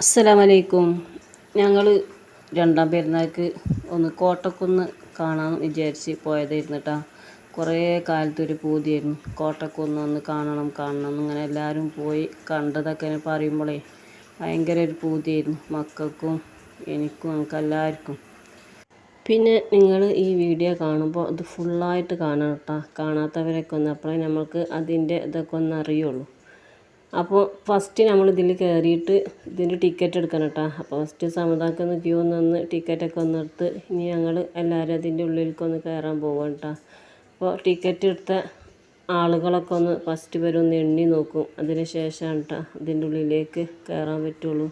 അസ്സലാമലൈക്കും. ഞങ്ങൾ രണ്ടാം പെരുന്നാൾക്ക് ഒന്ന് കോട്ടക്കുന്ന് കാണാൻ വിചാരിച്ച് പോയതായിരുന്നു കേട്ടോ കുറേ കാലത്തൊരു പൂതിയായിരുന്നു. കോട്ടക്കുന്ന് ഒന്ന് കാണണം കാണണം എന്നിങ്ങനെ എല്ലാവരും പോയി കണ്ടതൊക്കെ പറയുമ്പോഴേ ഭയങ്കര ഒരു പൂതിയായിരുന്നു. മക്കൾക്കും എനിക്കും ഞങ്ങൾക്ക് എല്ലാവർക്കും. പിന്നെ നിങ്ങൾ ഈ വീഡിയോ കാണുമ്പോൾ അത് ഫുള്ളായിട്ട് കാണണം കേട്ടോ കാണാത്തവരൊക്കെ ഒന്ന് അപ്പോഴേ നമ്മൾക്ക് അതിന്റെ ഇതൊക്കെ ഒന്ന് അറിയുള്ളൂ. അപ്പോൾ ഫസ്റ്റ് നമ്മൾ ഇതിൽ കയറിയിട്ട് ഇതിന്റെ ടിക്കറ്റ് എടുക്കണം കേട്ടോ അപ്പോൾ ഫസ്റ്റ് സമുദായക്ക് ഒന്ന് ക്യൂ നിന്ന് ടിക്കറ്റൊക്കെ ഒന്ന് എടുത്ത് ഇനി ഞങ്ങൾ എല്ലാവരും അതിന്റെ ഉള്ളിലേക്ക് ഒന്ന് കയറാൻ പോവാം കേട്ടോ അപ്പോൾ ടിക്കറ്റ് എടുത്ത ആളുകളൊക്കെ ഒന്ന് ഫസ്റ്റ് വരെ ഒന്ന് എണ്ണി നോക്കും. അതിന് ശേഷമാണ് കേട്ടോ അതിന്റെ ഉള്ളിലേക്ക് കയറാൻ പറ്റുള്ളൂ.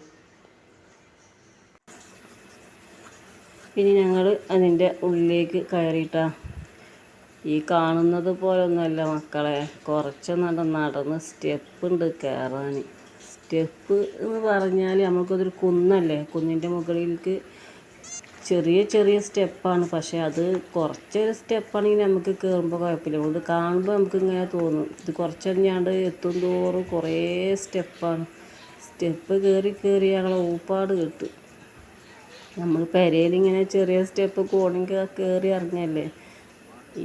ഇനി ഞങ്ങൾ അതിന്റെ ഉള്ളിലേക്ക് കയറിയിട്ടാ ഈ കാണുന്നത് പോലൊന്നുമല്ല മക്കളെ. കുറച്ച് നട നടന്ന് സ്റ്റെപ്പ് ഉണ്ട് കയറാൻ. സ്റ്റെപ്പ് എന്ന് പറഞ്ഞാൽ നമുക്കതൊരു കുന്നല്ലേ. കുന്നിന്റെ മുകളിലേക്ക് ചെറിയ ചെറിയ സ്റ്റെപ്പാണ്. പക്ഷേ അത് കുറച്ചൊരു സ്റ്റെപ്പാണെങ്കിൽ നമുക്ക് കയറുമ്പോൾ കുഴപ്പമില്ല. അതുകൊണ്ട് കാണുമ്പോൾ നമുക്ക് ഇങ്ങനെ തോന്നും. ഇത് കുറച്ച് കഴിഞ്ഞാണ്ട് എത്തും തോറും കുറേ സ്റ്റെപ്പാണ്. സ്റ്റെപ്പ് കയറി കയറി ഞങ്ങളെ ഊപ്പാട് കിട്ടും. നമ്മൾ പെരയിൽ ഇങ്ങനെ ചെറിയ സ്റ്റെപ്പ് കോണിക്ക് കയറി ഇറങ്ങല്ലേ.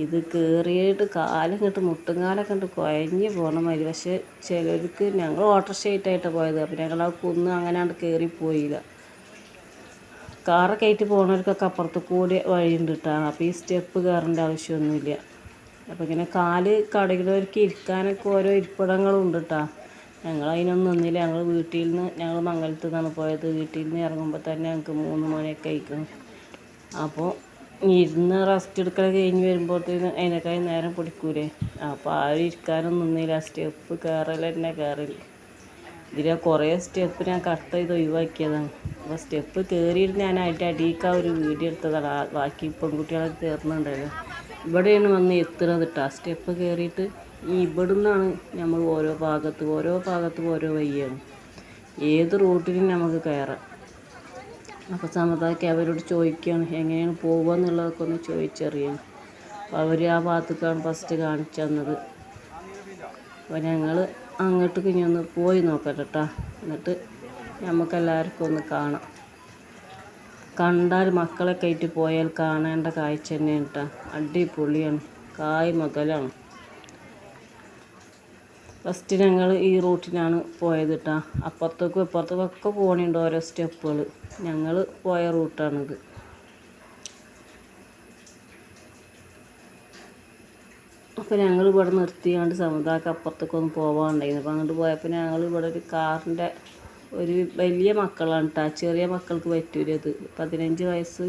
ഇത് കയറിയിട്ട് കാലം കണ്ട് മുട്ടുംകാലം കണ്ട് കുഴഞ്ഞ് പോകണ മാതിരി പക്ഷേ ചിലർക്ക് ഞങ്ങൾ ഓട്ടോറിക്ഷ ആയിട്ടായിട്ടാണ് പോയത്. അപ്പോൾ ഞങ്ങൾ ആ കുന്ന് അങ്ങനെയാണ്ട് കയറിപ്പോയില്ല കാറൊക്കെ ആയിട്ട് പോകുന്നവർക്കൊക്കെ അപ്പുറത്ത് കൂടി വഴിയുണ്ട് കേട്ടോ അപ്പോൾ ഈ സ്റ്റെപ്പ് കയറേണ്ട ആവശ്യമൊന്നുമില്ല. അപ്പോൾ ഇങ്ങനെ കാൽ കടയുന്നവർക്ക് ഇരിക്കാനൊക്കെ ഓരോ ഇരിപ്പിടങ്ങളും ഉണ്ട് കേട്ടോ ഞങ്ങൾ അതിനൊന്നും നിന്നില്ല. ഞങ്ങൾ വീട്ടിൽ നിന്ന് ഞങ്ങൾ മംഗലത്ത് നിന്നാണ് പോയത്. വീട്ടിൽ നിന്ന് ഇറങ്ങുമ്പോൾ തന്നെ ഞങ്ങൾക്ക് മൂന്ന് മണിയൊക്കെ ആയിക്കണം. അപ്പോൾ ഇരുന്ന് റെസ്റ്റ് എടുക്കൽ കഴിഞ്ഞ് വരുമ്പോഴത്തേന് അതിനേക്കാൾ നേരം പിടിക്കൂലേ. അപ്പോൾ ആരും ഇരിക്കാനൊന്നും നിന്നില്ല. സ്റ്റെപ്പ് കയറൽ തന്നെ കയറില്ല ഇതിലെ കുറേ സ്റ്റെപ്പ് ഞാൻ കട്ട് ചെയ്ത് ഒഴിവാക്കിയതാണ്. അപ്പോൾ സ്റ്റെപ്പ് കയറിയിരുന്ന് ഞാൻ അതിന്റെ അടിയിലേക്ക് ആ ഒരു വീഡിയോ എടുത്തതാണ്. ആ ബാക്കി പെൺകുട്ടികളൊക്കെ കയറുന്നുണ്ടല്ലോ ഇവിടെയാണ് വന്ന് എത്തുന്നത് കേട്ടോ സ്റ്റെപ്പ് കയറിയിട്ട് ഈ ഇവിടെ നിന്നാണ് നമ്മൾ ഓരോ ഭാഗത്ത് ഓരോ ഭാഗത്തും ഓരോ വഴിയാണ്. ഏത് റൂട്ടിലും നമുക്ക് കയറാം അപ്പോൾ സമതാക്കി അവരോട് ചോദിക്കുകയാണ് എങ്ങനെയാണ് പോകുക എന്നുള്ളതൊക്കെ ഒന്ന് ചോദിച്ചറിയാം അപ്പോൾ അവർ ആ ഭാഗത്തേക്കാണ് ഫസ്റ്റ് കാണിച്ചു തന്നത്. അപ്പോൾ ഞങ്ങൾ അങ്ങോട്ടേക്ക് ഇനി ഒന്ന് പോയി നോക്കട്ടെ കേട്ടോ എന്നിട്ട് നമുക്കെല്ലാവർക്കും ഒന്ന് കാണാം. കണ്ടാൽ മക്കളെ ആയിട്ട് പോയാൽ കാണേണ്ട കാഴ്ച തന്നെയാണ് കേട്ടോ അടിപൊളിയാണ്. കായ് മുതലാണ്. ഫസ്റ്റ് ഞങ്ങൾ ഈ റൂട്ടിനാണ് പോയത് കേട്ടോ അപ്പുറത്തേക്കും ഇപ്പുറത്തേക്കും ഒക്കെ പോകണുണ്ട് ഓരോ സ്റ്റെപ്പുകൾ. ഞങ്ങൾ പോയ റൂട്ടാണിത് അപ്പോൾ ഞങ്ങൾ ഇവിടെ നിർത്തിയാണ്ട് സമുദായക്ക് അപ്പുറത്തേക്കൊന്ന് പോകാനുണ്ടായിരുന്നു അപ്പോൾ അങ്ങോട്ട് പോയപ്പോൾ ഞങ്ങൾ ഇവിടെ ഒരു കാറിന്റെ ഒരു വലിയ മക്കളാണ് കേട്ടോ ചെറിയ മക്കൾക്ക് പറ്റൂലത് പതിനഞ്ച് വയസ്സ്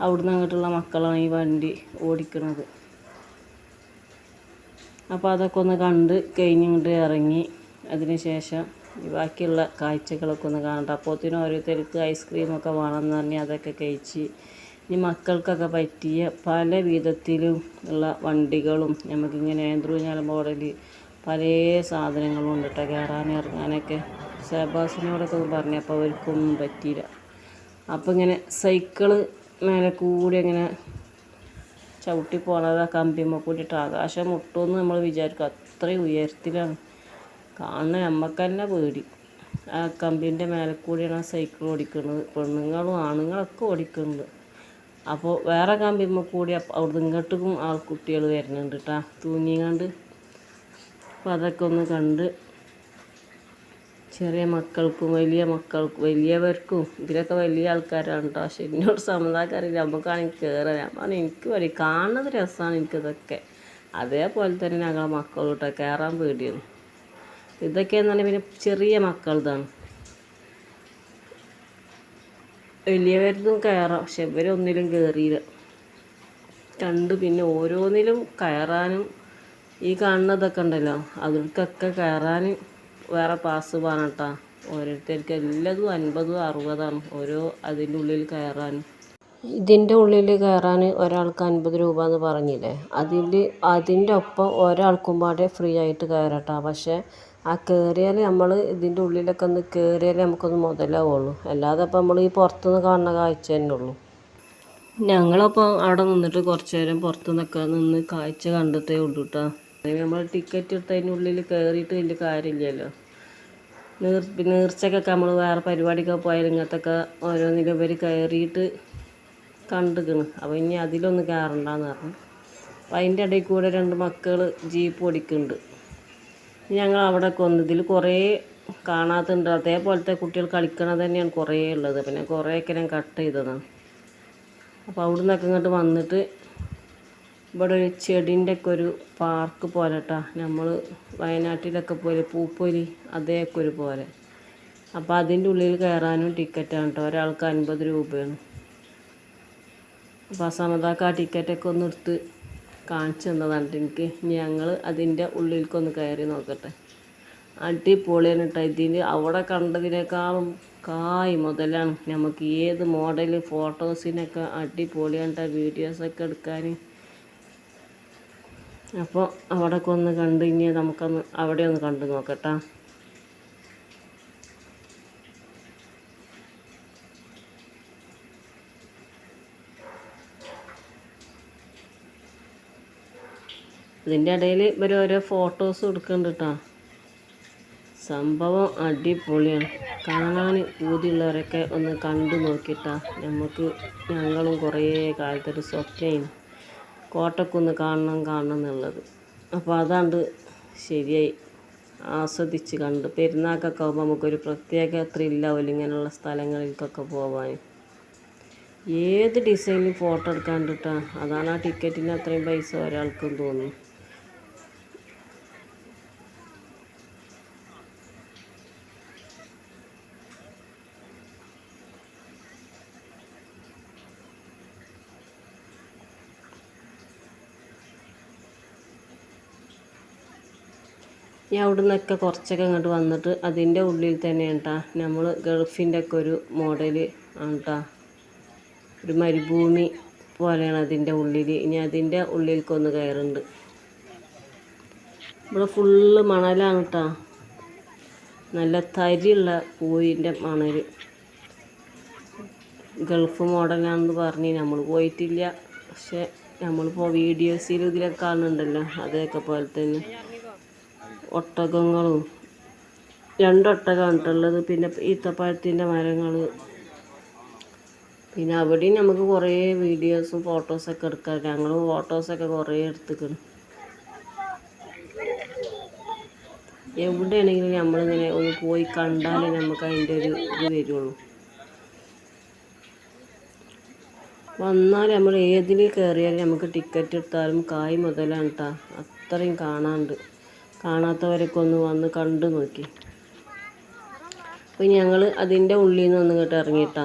അവിടുന്ന് അങ്ങോട്ടുള്ള മക്കളാണ് ഈ വണ്ടി ഓടിക്കുന്നത് അപ്പോൾ അതൊക്കെ ഒന്ന് കണ്ട് കഴിഞ്ഞിങ്ങോട്ട് ഇറങ്ങി. അതിന് ശേഷം ബാക്കിയുള്ള കാഴ്ചകളൊക്കെ ഒന്ന് കാണട്ടെ. അപ്പോഴത്തേനും ഓരോരുത്തർക്ക് ഐസ്ക്രീമൊക്കെ വേണമെന്ന് പറഞ്ഞ് അതൊക്കെ കഴിച്ച് ഇനി മക്കൾക്കൊക്കെ പറ്റിയ പല വിധത്തിലും ഉള്ള വണ്ടികളും നമുക്കിങ്ങനെ ഏന്ത്രൂഞ്ഞാൽ മോഡൽ പല സാധനങ്ങളും ഉണ്ട് കേട്ടോ കയറാൻ ഇറങ്ങാനൊക്കെ സെബാസിനോടൊക്കെ ഒന്ന് പറഞ്ഞപ്പോൾ അവർക്കൊന്നും പറ്റിയില്ല. അപ്പോൾ ഇങ്ങനെ സൈക്കിൾ മേലെ കൂടി ഇങ്ങനെ ചവിട്ടി പോണത് ആ കമ്പിമ്മ കൂടിയിട്ട്. ആകാശം മുട്ടുമെന്ന് നമ്മൾ വിചാരിക്കും. അത്രയും ഉയരത്തിലാണ്. കാണുന്ന നമുക്ക് തന്നെ പേടി. ആ കമ്പിന്റെ മേലെ കൂടിയാണ് ആ സൈക്കിൾ ഓടിക്കുന്നത് പെണ്ണുങ്ങളും ആണുങ്ങളൊക്കെ ഓടിക്കുന്നുണ്ട് അപ്പോൾ വേറെ കമ്പിമ്മ കൂടി അവിടുന്ന് ഇങ്ങോട്ടും ആ കുട്ടികൾ വരുന്നുണ്ട് കേട്ടോ തൂങ്ങിങ്ങാണ്ട്. അപ്പോൾ അതൊക്കെ ഒന്ന് കണ്ട് ചെറിയ മക്കൾക്കും വലിയ മക്കൾക്കും വലിയവർക്കും ഇതിലൊക്കെ വലിയ ആൾക്കാരാണ് കേട്ടോ പക്ഷെ എന്നോട് സമുദായക്കാരില്ല നമുക്കാണെങ്കിൽ കയറാൻ ഞാൻ എനിക്ക് വഴി കാണുന്നത് രസമാണ് എനിക്കിതൊക്കെ. അതേപോലെ തന്നെ ഞങ്ങളെ മക്കളൂട്ടോ കയറാൻ പേടിയാണ്. ഇതൊക്കെയെന്ന് പറഞ്ഞാൽ പിന്നെ ചെറിയ മക്കളതാണ് വലിയവരതും കയറാം പക്ഷെ ഇവരൊന്നിലും കയറിയില്ല കണ്ട് പിന്നെ ഓരോന്നിലും കയറാനും ഈ കാണുന്നതൊക്കെ ഉണ്ടല്ലോ. അതിൽക്കൊക്കെ കയറാൻ വേറെ പാസ് വേണം കേട്ടോ ഓരോരുത്തർക്ക് എല്ലാതും അൻപതും അറുപതാണ്. ഓരോ അതിന്റെ ഉള്ളിൽ കയറാൻ. ഇതിന്റെ ഉള്ളിൽ കയറാൻ ഒരാൾക്ക് അൻപത് രൂപ എന്ന് പറഞ്ഞില്ലേ? അതിൽ അതിന്റെ ഒപ്പം ഒരാൾക്കും പാടെ ഫ്രീ ആയിട്ട് കയറട്ടോ. പക്ഷേ ആ കയറിയാൽ നമ്മൾ ഇതിന്റെ ഉള്ളിലൊക്കെ ഒന്ന് കയറിയാലേ നമുക്കൊന്ന് മുതലാവുള്ളൂ. അല്ലാതെ അപ്പോൾ നമ്മൾ ഈ പുറത്തുനിന്ന് കാണുന്ന കാഴ്ച തന്നെ ഉള്ളൂ. ഞങ്ങളപ്പോൾ അവിടെ നിന്നിട്ട് കുറച്ച് നേരം പുറത്തു നിന്നൊക്കെ നിന്ന് കാഴ്ച കണ്ടിട്ടേ ഉള്ളൂ കേട്ടോ നമ്മൾ ടിക്കറ്റ് എടുത്ത് അതിന്റെ ഉള്ളിൽ കയറിയിട്ട് വലിയ കാര്യമില്ലല്ലോ. നീർ നീർച്ചക്കൊക്കെ നമ്മൾ വേറെ പരിപാടിക്കൊക്കെ പോയാലും ഇങ്ങനത്തൊക്കെ ഓരോന്നിലും ഇവർ കയറിയിട്ട് കണ്ടുക്കണ് അപ്പോൾ ഇനി അതിലൊന്ന് കയറണ്ടെന്ന് പറഞ്ഞു. അപ്പം അതിന്റെ ഇടയിൽ കൂടെ രണ്ട് മക്കൾ ജീപ്പ് ഓടിക്കുന്നുണ്ട്. ഞങ്ങൾ അവിടെ വന്നു ഇതിൽ കുറേ കാണാത്തുണ്ട്. അതേപോലത്തെ കുട്ടികൾ കളിക്കണത് തന്നെയാണ് കുറേ ഉള്ളത്. പിന്നെ കുറേയൊക്കെ ഞാൻ കട്ട് ചെയ്തതാണ്. അപ്പോൾ അവിടെ നിന്നൊക്കെ ഇങ്ങോട്ട് വന്നിട്ട് ഇവിടെ ഒരു ചെടീന്റെ ഒക്കെ ഒരു പാർക്ക് പോലെ കേട്ടോ നമ്മൾ വയനാട്ടിലൊക്കെ പോലെ പൂപ്പൊലി അതേയൊക്കെ ഒരു പോലെ. അപ്പോൾ അതിന്റെ ഉള്ളിൽ കയറാനും ടിക്കറ്റാണ് കേട്ടോ ഒരാൾക്ക് അൻപത് രൂപയാണ്. അപ്പോൾ ആ സമയത്തൊക്കെ ആ ടിക്കറ്റൊക്കെ ഒന്ന് എടുത്ത് കാണിച്ചു തന്നതാണ് എനിക്ക്. ഞങ്ങൾ അതിന്റെ ഉള്ളിലേക്കൊന്ന് കയറി നോക്കട്ടെ. അടിപൊളിയാണ് കേട്ടോ ഇതിന് അവിടെ കണ്ടതിനേക്കാളും കായ് മുതലാണ്. നമുക്ക് ഏത് മോഡൽ ഫോട്ടോസിനൊക്കെ അടിപൊളിയാണ് കേട്ടോ വീഡിയോസൊക്കെ എടുക്കാൻ അപ്പോൾ അവിടെയൊക്കെ ഒന്ന് കണ്ടു ഇനി നമുക്കൊന്ന് അവിടെ ഒന്ന് കണ്ടു നോക്കട്ടാ. ഇതിന്റെ ഇടയിൽ ഇവർ ഓരോ ഫോട്ടോസ് എടുക്കുന്നുണ്ട് കേട്ടോ സംഭവം അടിപൊളിയാണ്. കാണാൻ പൂതിയുള്ളവരൊക്കെ ഒന്ന് കണ്ടു നോക്കിയിട്ടാ നമുക്ക് ഞങ്ങളും കുറേ കാലത്തൊരു സ്വപ്നയും കോട്ടക്കുന്ന് കാണണം കാണണം എന്നുള്ളത്. അപ്പോൾ അതാണ്ട് ശരിയായി. ആസ്വദിച്ച് കണ്ട്. പെരുന്നാൾക്കൊക്കെ ആകുമ്പോൾ നമുക്കൊരു പ്രത്യേക ത്രില്ലാവില്ല ഇങ്ങനെയുള്ള സ്ഥലങ്ങളിലേക്കൊക്കെ പോകാൻ ഏത് ഡിസൈനിൽ ഫോട്ടോ എടുക്കാണ്ടിട്ടാ. അതാണ് ആ ടിക്കറ്റിന് അത്രയും പൈസ ഒരാൾക്കും തോന്നുന്നു ഞാൻ അവിടെ നിന്നൊക്കെ കുറച്ചൊക്കെ ഇങ്ങോട്ട് വന്നിട്ട് അതിന്റെ ഉള്ളിൽ തന്നെയാണ് കേട്ടോ നമ്മൾ ഗൾഫിന്റെ ഒക്കെ ഒരു മോഡൽ ആണ് കേട്ടോ ഒരു മരുഭൂമി പോലെയാണ് അതിന്റെ ഉള്ളിൽ ഇനി അതിന്റെ ഉള്ളിലേക്കൊന്ന് കയറുന്നുണ്ട് ഇവിടെ ഫുള്ള് മണലാണ് കേട്ടോ നല്ല തരിയുള്ള പൂവിന്റെ മണൽ ഗൾഫ് മോഡലാണെന്ന് പറഞ്ഞ് നമ്മൾ പോയിട്ടില്ല. പക്ഷെ നമ്മളിപ്പോൾ വീഡിയോസിൽ ഇതിലൊക്കെ കാണുന്നുണ്ടല്ലോ. അതൊക്കെ പോലെ തന്നെ. ഒട്ടകങ്ങളും. രണ്ടൊട്ടകമാണിട്ടുള്ളത് പിന്നെ ഈത്തപ്പഴത്തിന്റെ മരങ്ങൾ പിന്നെ അവിടെയും നമുക്ക് കുറേ വീഡിയോസും ഫോട്ടോസൊക്കെ എടുക്കാം. ഞങ്ങൾ ഫോട്ടോസൊക്കെ കുറേ എടുത്തിക്കണം. എവിടെയാണെങ്കിലും നമ്മളിങ്ങനെ ഒന്ന് പോയി കണ്ടാലേ നമുക്ക് അതിന്റെ ഒരു ഇത് വരുള്ളൂ. വന്നാൽ നമ്മൾ ഏതിൽ കയറിയാലും നമുക്ക് ടിക്കറ്റ് എടുത്താലും കായ് മുതലാണ് കേട്ടോ. അത്രയും കാണാണ്ട് കാണാത്തവരൊക്കെ ഒന്ന് വന്ന് കണ്ടു നോക്കി. അപ്പോൾ ഞങ്ങൾ അതിന്റെ ഉള്ളിൽ നിന്ന് ഒന്ന് ഇങ്ങോട്ട് ഇറങ്ങിയിട്ടാ.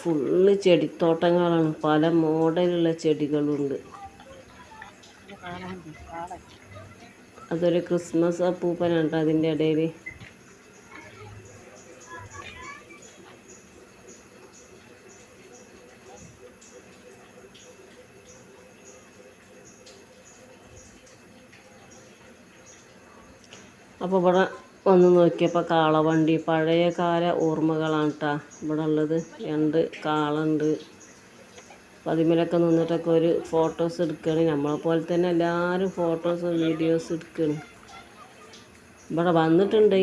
ഫുള്ള് ചെടിത്തോട്ടങ്ങളാണ്. പല മോഡലുള്ള ചെടികളുണ്ട്. അതൊരു ക്രിസ്മസ് അപ്പൂപ്പനാണ് കേട്ടോ അതിന്റെ ഇടയിൽ അപ്പോൾ ഇവിടെ വന്ന് നോക്കിയപ്പോൾ കാളവണ്ടി പഴയ കാല ഓർമ്മകളാണ് കേട്ടോ ഇവിടെ ഉള്ളത് രണ്ട് കാളുണ്ട്. പതിമലൊക്കെ നിന്നിട്ടൊക്കെ ഒരു ഫോട്ടോസ് എടുക്കുകയാണ് നമ്മളെ പോലെ തന്നെ എല്ലാവരും ഫോട്ടോസ് വീഡിയോസ് എടുക്കുകയാണ് ഇവിടെ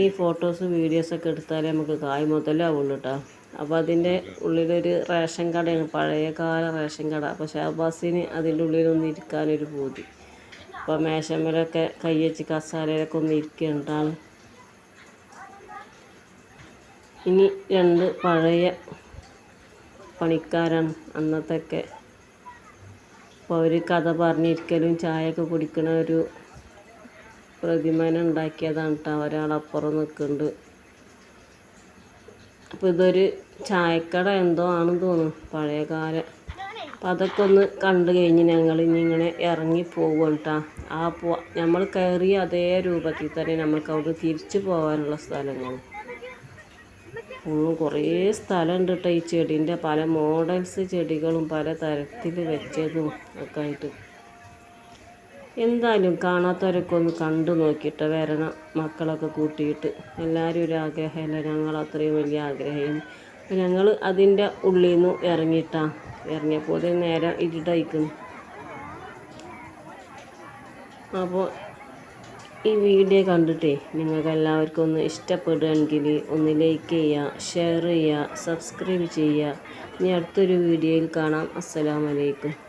ഈ ഫോട്ടോസ് വീഡിയോസൊക്കെ എടുത്താലേ നമുക്ക് കായ് മുതലാവുള്ളൂ കേട്ടോ അപ്പോൾ അതിന്റെ ഉള്ളിലൊരു റേഷൻ കടയാണ്. പഴയ കാല റേഷൻ കട. അപ്പോൾ ഷാബാസിന് അതിന്റെ ഇരിക്കാനൊരു പൂതി. അപ്പോൾ മേശമ്മലൊക്കെ കൈ വെച്ച് കസാലയിലൊക്കെ ഒന്ന് ഇരിക്കുകയാണ് ആൾ ഇനി രണ്ട് പഴയ പണിക്കാരാണ് അന്നത്തെയൊക്കെ അപ്പോൾ അവർ കഥ പറഞ്ഞിരിക്കലും ചായയൊക്കെ കുടിക്കണ ഒരു പ്രതിമേന ഉണ്ടാക്കിയതാണ് കേട്ടോ ഒരാളപ്പുറം നിൽക്കുന്നുണ്ട്. അപ്പോൾ ഇതൊരു ചായക്കട എന്തോ ആണെന്ന് തോന്നുന്നു പഴയകാല അപ്പം അതൊക്കെ ഒന്ന് കണ്ടു കഴിഞ്ഞ് ഞങ്ങൾ ഇനി ഇങ്ങനെ ഇറങ്ങി പോകും കേട്ടോ ആ പോ നമ്മൾ കയറിയ അതേ രൂപത്തിൽ തന്നെ നമുക്ക് അവിടെ തിരിച്ചു പോകാനുള്ള സ്ഥലങ്ങളും. ഒന്നും കുറേ സ്ഥലമുണ്ട് കേട്ടോ ഈ ചെടീന്റെ പല മോഡൽസ് ചെടികളും പല തരത്തിൽ വെച്ചതും ഒക്കെ ആയിട്ട്. എന്തായാലും കാണാത്തവരൊക്കെ ഒന്ന് കണ്ടു നോക്കിയിട്ട് വരണം മക്കളൊക്കെ കൂട്ടിയിട്ട്. എല്ലാവരും ഒരു ആഗ്രഹമല്ല ഞങ്ങൾ അത്രയും വലിയ ആഗ്രഹം. ഞങ്ങൾ അതിന്റെ ഉള്ളിൽ നിന്ന് ഇറങ്ങിയിട്ടാണ് ഇറങ്ങിയപ്പോൾ നേരെ ഇരുട്ടയക്കുന്നു അപ്പോൾ ഈ വീഡിയോ കണ്ടിട്ടേ നിങ്ങൾക്ക് എല്ലാവർക്കും ഒന്ന് ഇഷ്ടപ്പെടുകയാണെങ്കിൽ ഒന്ന് ലൈക്ക് ചെയ്യുക ഷെയർ ചെയ്യുക സബ്സ്ക്രൈബ് ചെയ്യുക. ഇനി അടുത്തൊരു വീഡിയോയിൽ കാണാം. അസ്സലാമലൈക്കും